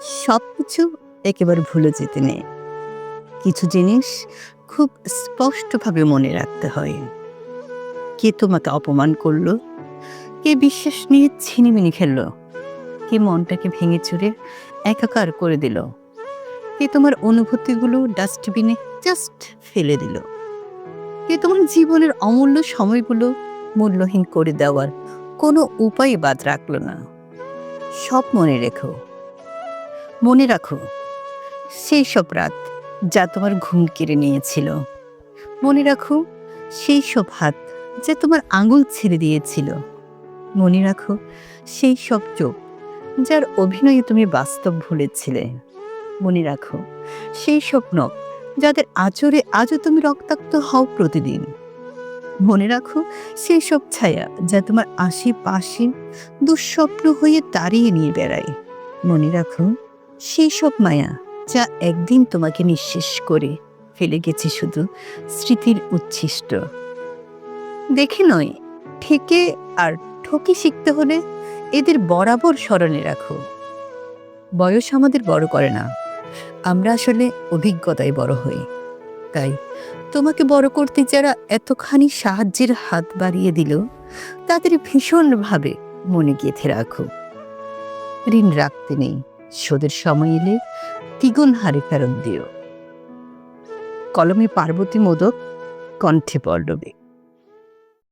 সব কিছু একেবারে ভুলে যেতে নেই। কিছু জিনিস খুব স্পষ্টভাবে মনে রাখতে হয়। কে তোমাকে অপমান করল? কে বিশ্বাস নিয়ে ছিনিমিনি খেললো? কে মনটাকে ভেঙে চুরে একাকার করে দিল? কে তোমার অনুভূতিগুলো ডাস্টবিনে জাস্ট ফেলে দিল? কে তোমার জীবনের অমূল্য সময়গুলো মূল্যহীন করে দেওয়ার কোনো উপায় বাদ রাখল না? সব মনে রেখো। মনে রাখো, সেই সব রাত যা তোমার ঘুম কেড়ে নিয়েছিল, মনে রাখো সেই সব হাত যা তোমার আঙুল ছেড়ে দিয়েছিল, মনে রাখো সেই সব চোখ যার অভিনয়ে তুমি বাস্তব ভুলেছিলে, মনে রাখো সেই স্বপ্ন যাদের আচরে আজও তুমি রক্তাক্ত হও প্রতিদিন, মনে রাখো সেই সব ছায়া যা তোমার আশেপাশে দুঃস্বপ্ন হয়ে তাড়িয়ে নিয়ে বেড়ায়, মনে রাখো সেই সব মায়া যা একদিন তোমাকে নিঃশেষ করে ফেলে গেছে শুধু স্মৃতির উচ্ছিষ্ট। দেখে নয়, ঠেকে আর ঠকি শিখতে হলে এদের বরাবর স্মরণে রাখো। বয়স আমাদের বড় করে না। আমরা আসলে অভিজ্ঞতায় বড় হই। তাই তোমাকে বড় করতে যারা এতখানি সাহায্যের হাত বাড়িয়ে দিল, তাদের ভীষণভাবে মনে গেঁথে রাখো। ঋণ রাখতে নেই। শোধের সময় এলে দ্বিগুণ হারে ফেরত দিও। কলমে পার্বতী মোদক কণ্ঠে পল্লবী